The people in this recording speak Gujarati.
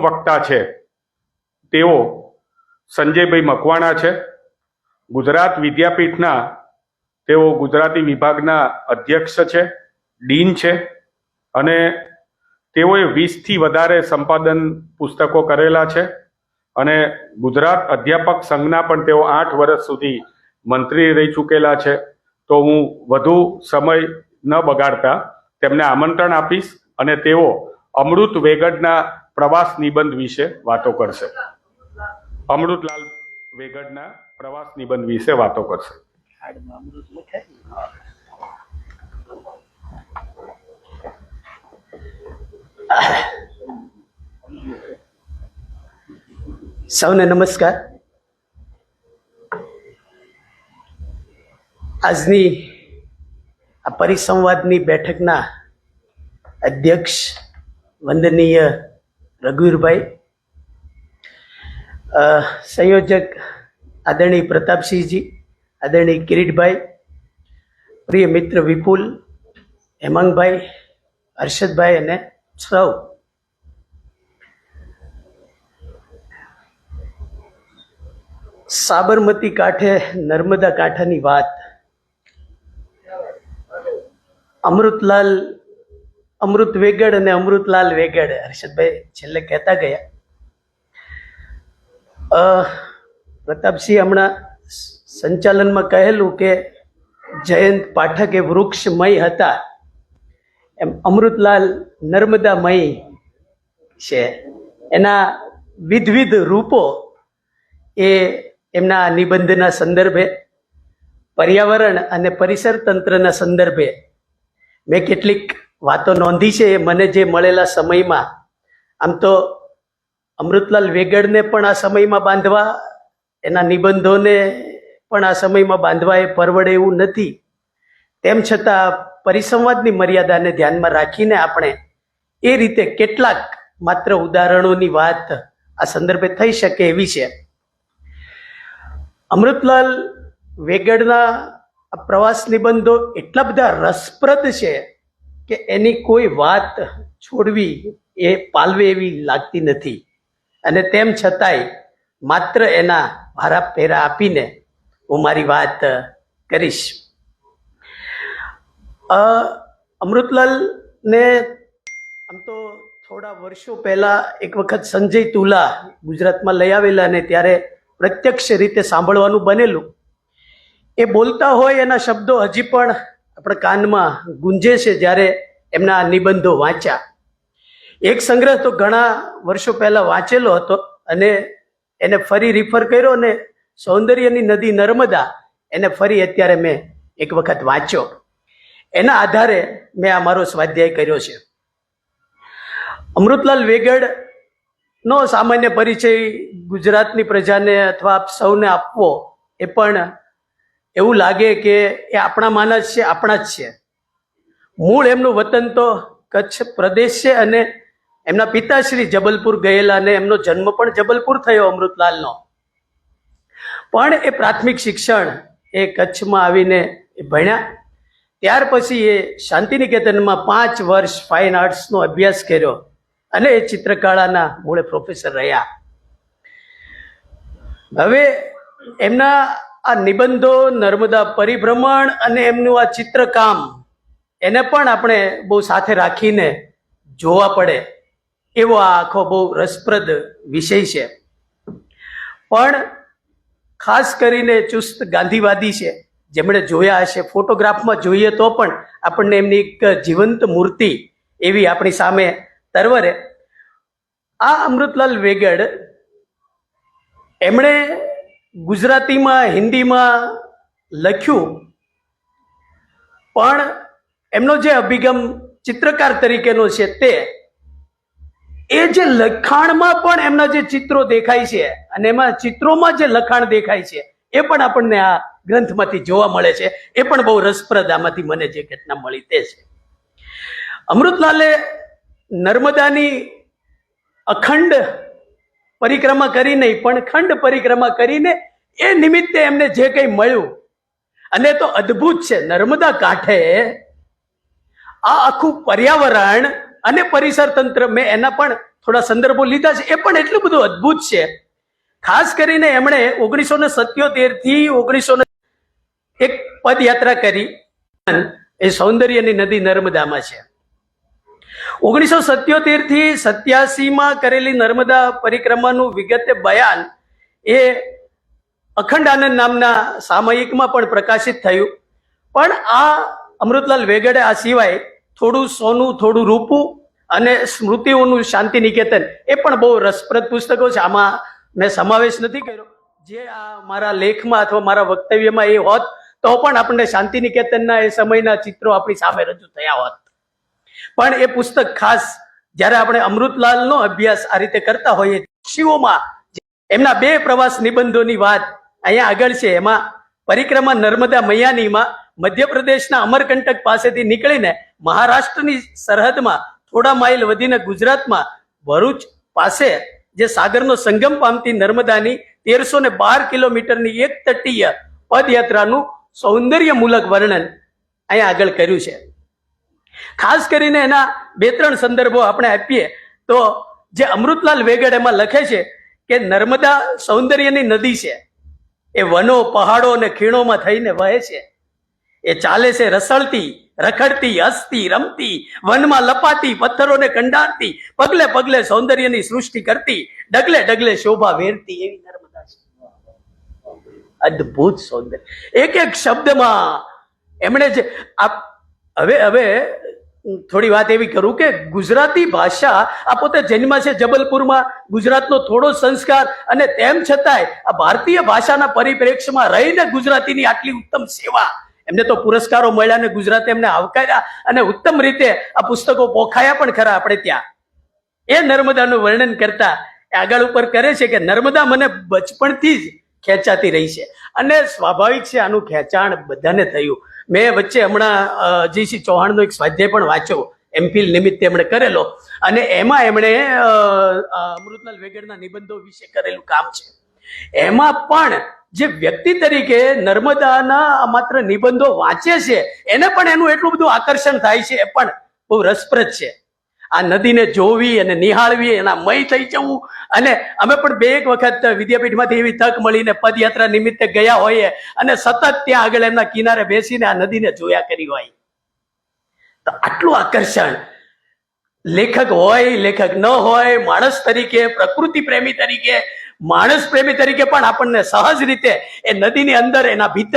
વક્તા છે. તેઓ સંજયભાઈ મકવાણા છે. ગુજરાત વિદ્યાપીઠના તેઓ ગુજરાતી વિભાગના અધ્યક્ષ છે, ડીન છે અને તેઓએ વીસથી વધારે સંપાદન પુસ્તકો કરેલા છે અને ગુજરાત અધ્યાપક સંઘના પણ તેઓ આઠ વર્ષ સુધી મંત્રી રહી ચૂકેલા છે. તો હું વધુ સમય ન બગાડતા તેમને આમંત્રણ આપીશ અને તેઓ અમૃત વેગડના પ્રવાસ નિબંધ વિશે વાતો કરશે. અમૃતલાલ વેગડના પ્રવાસ નિબંધ વિશે વાતો કરશે. સૌને નમસ્કાર. આજની આ પરિસંવાદની બેઠકના અધ્યક્ષ, વંદનીય રઘુવીરભાઈ સંયોજક આદરણીય પ્રતાપસિંહજી, આદરણીય કિરીટભાઈ, પ્રિય મિત્ર વિપુલ હેમાંગભાઈ હર્ષદભાઈ અને સૌ. સાબરમતી કાંઠે નર્મદા કાંઠાની વાત. અમૃતલાલ અમૃત વેગડ અને અમૃતલાલ વેગડ. હર્ષદભાઈ છેલ્લે કહેતા ગયા. પ્રતાપસિંહ હમણાં સંચાલનમાં કહેલું કે જયંત પાઠક એ વૃક્ષમય હતા. એમ અમૃતલાલ નર્મદામય છે. એના વિધવિધ રૂપો એ એમના નિબંધના સંદર્ભે, પર્યાવરણ અને પરિસર તંત્રના સંદર્ભે મેં કેટલીક વાતો નોંધી છે એ મને જે મળેલા સમયમાં. આમ તો અમૃતલાલ વેગડને પણ આ સમયમાં બાંધવા, એના નિબંધોને પણ આ સમયમાં બાંધવા એ પરવડે એવું નથી. તેમ છતાં પરિસંવાદની મર્યાદાને ધ્યાનમાં રાખીને આપણે એ રીતે કેટલાક માત્ર ઉદાહરણોની વાત આ સંદર્ભે થઈ શકે એવી છે. અમૃતલાલ વેગડના પ્રવાસ નિબંધો એટલા બધા રસપ્રદ છે કે એની કોઈ વાત છોડવી એ પાલવે એવી લાગતી નથી. અને તેમ છતાંય માત્ર એના ભારા પહેરા આપીને હું મારી વાત કરીશ. અમૃતલાલને આમ તો થોડા વર્ષો પહેલાં એક વખત સંજય તુલા ગુજરાતમાં લઈ આવેલા ને ત્યારે પ્રત્યક્ષ રીતે સાંભળવાનું બનેલું. એ બોલતા હોય એના શબ્દો હજી પણ આપણા કાનમાં ગુંજે છે જ્યારે એમના નિબંધો વાંચ્યા. એક સંગ્રહ તો ઘણા વર્ષો પહેલાં વાંચેલો હતો અને એને ફરી રિફર કર્યો અને સૌંદર્યની નદી નર્મદા એને ફરી અત્યારે મેં એક વખત વાંચ્યો. એના આધારે મેં આ મારો સ્વાધ્યાય કર્યો છે. અમૃતલાલ વેગડ નો સામાન્ય પરિચય ગુજરાતની પ્રજાને અથવા આપ સૌને આપવો એ પણ એવું લાગે કે એ આપણા માના જ છે, આપણા જ છે. મૂળ એમનું વતન તો કચ્છ પ્રદેશ છે અને એમના પિતાશ્રી જબલપુર ગયેલા અને એમનો જન્મ પણ જબલપુર થયો અમૃતલાલનો. પણ એ પ્રાથમિક શિક્ષણ એ કચ્છમાં આવીને એ ભણ્યા. ત્યાર પછી એ શાંતિનિકેતનમાં પાંચ વર્ષ ફાઇન આર્ટ્સનો અભ્યાસ કર્યો અને એ ચિત્રકળાના મૂળે પ્રોફેસર રહ્યા. હવે એમના આ નિબંધો નર્મદા પરિભ્રમણ અને એમનું આ ચિત્રકામ, એને પણ આપણે બહુ સાથે રાખીને જોવા પડે એવો આ આખો બહુ રસપ્રદ વિષય છે. પણ ખાસ કરીને ચુસ્ત ગાંધીવાદી છે, જેમણે જોયા હશે, ફોટોગ્રાફમાં જોઈએ તો પણ આપણને એમની એક જીવંત મૂર્તિ એવી આપણી સામે તરવરે. આ અમૃતલાલ વેગડ, એમણે ગુજરાતીમાં, હિન્દીમાં લખ્યું. પણ એમનો જે અભિગમ ચિત્રકાર તરીકેનો છે તે, એ જે લખાણમાં પણ એમના જે ચિત્રો દેખાય છે અને એમાં ચિત્રોમાં જે લખાણ દેખાય છે, એ પણ આપણને આ ગ્રંથમાંથી જોવા મળે છે. એ પણ બહુ રસપ્રદ આમાંથી મને જે ઘટના મળી તે છે. અમૃતલાલે નર્મદાની અખંડ પરિક્રમા કરી નહીં, પણ ખંડ પરિક્રમા કરીને એ નિમિત્તે એમને જે કંઈ મળ્યું, અને તો અદ્ભુત છે. નર્મદા કાંઠે આ આખું પર્યાવરણ અને પરિસર તંત્ર મેં એના પણ થોડા સંદર્ભો લીધા છે. એ પણ એટલું બધું અદ્ભુત છે. ખાસ કરીને એમણે ઓગણીસો ને સત્યોતેરથી ઓગણીસો એક પદયાત્રા કરી. એ સૌંદર્યની નદી નર્મદામાં છે. ઓગણીસો સત્યોતેરથી સત્યાસી માં કરેલી નર્મદા પરિક્રમાનું વિગતે બયાન એ અખંડ આનંદ નામના સામયિકમાં પણ પ્રકાશિત થયું. પણ આ અમૃતલાલ વેગડે આ સિવાય થોડું સોનું, થોડું રૂપું અને સ્મૃતિઓનું શાંતિ નિકેતન એ પણ બહુ રસપ્રદ પુસ્તકો છે. આમાં મેં સમાવેશ નથી કર્યો. જે આ મારા લેખમાં અથવા મારા વક્તવ્યમાં એ હોત, તો પણ આપણને શાંતિ નિકેતનના એ સમયના ચિત્રો આપણી સામે રજૂ થયા હોત. પણ એ પુસ્તક ખાસ જ્યારે આપણે અમૃતલાલનો અભ્યાસ આ રીતે કરતા હોઈએ શિવોમાં એમના બે પ્રવાસ નિબંધોની વાત અહીંયા આગળ છે. એમાં પરિક્રમા નર્મદા મૈયાનીમાં મધ્યપ્રદેશના અમરકંટક પાસેથી નીકળીને મહારાષ્ટ્રની સરહદમાં થોડા માઇલ વધીને ગુજરાતમાં ભરૂચ પાસે જે સાગરનો સંગમ પામતી નર્મદાની તેરસો ને બાર કિલોમીટરની એક તટીય પદયાત્રાનું સૌંદર્યમૂલક વર્ણન અહીંયા આગળ કર્યું છે. ખાસ કરીને એના બે ત્રણ સંદર્ભો આપણે આપીએ તો જે અમૃતલાલ વેગડ એમાં લખે છે કે નર્મદા સૌંદર્યની નદી છે. એ વનો પહાડો અને ખીણોમાં થઈને વહે છે. એ ચાલે છે રસળતી, રખડતી, હસતી, રમતી, વનમાં લપાતી પથ્થરોને કંડારતી, પગલે પગલે સૌંદર્યની સૃષ્ટિ કરતી, ડગલે ડગલે શોભા વેરતી એવી નર્મદા છે. અદ્ભુત સૌંદર્ય. એક એક શબ્દમાં એમણે જે આ હવે હવે થોડી વાત એવી કરું કે ગુજરાતી ભાષા આ પોતે જન્મ છે, જબલપુરમાં, ગુજરાતનો થોડો સંસ્કાર અને તેમ છતાંય આ ભારતીય ભાષાના પરિપ્રેક્ષ્યમાં રહીને ગુજરાતીની આટલી ઉત્તમ સેવા. એમને તો પુરસ્કારો મળ્યા ને ગુજરાતે એમને આવકાર્યા અને ઉત્તમ રીતે આ પુસ્તકો પોખાયા પણ ખરા આપણે ત્યાં. એ નર્મદાનું વર્ણન કરતા આગળ ઉપર કરે છે કે નર્મદા મને બચપણથી જ ખેંચાતી રહી છે. અને સ્વાભાવિક છે આનું ખેંચાણ બધાને થયું. મેં વચ્ચે હમણાં અ, અજયસિંહ ચૌહાણનો એક સ્વાધ્યાય પણ વાંચ્યો એમફિલ નિમિત્તે એમણે કરેલો. અને એમાં એમણે અમૃતલાલ વેગડના નિબંધો વિશે કરેલું કામ છે. એમાં પણ જે વ્યક્તિ તરીકે નર્મદાના માત્ર નિબંધો વાંચે છે એને પણ એનું એટલું બધું આકર્ષણ થાય છે એ પણ બહુ રસપ્રદ છે. આ નદીને જોવી અને નિહાળવી, એના મય થઈ જવું. અને અમે પણ બે એક વખત વિદ્યાપીઠમાંથી એવી તક મળીને પદયાત્રા નિમિત્તે ગયા હોઈએ અને સતત ત્યાં આગળ એમના કિનારે બેસીને આ નદીને જોયા કરી હોય. તો આટલું આકર્ષણ. લેખક હોય, લેખક ન હોય, માણસ તરીકે, પ્રકૃતિ પ્રેમી તરીકે, માણસ પ્રેમી તરીકે પણ આપણને સહજ રીતે એ નદીની અંદર એના ભીતર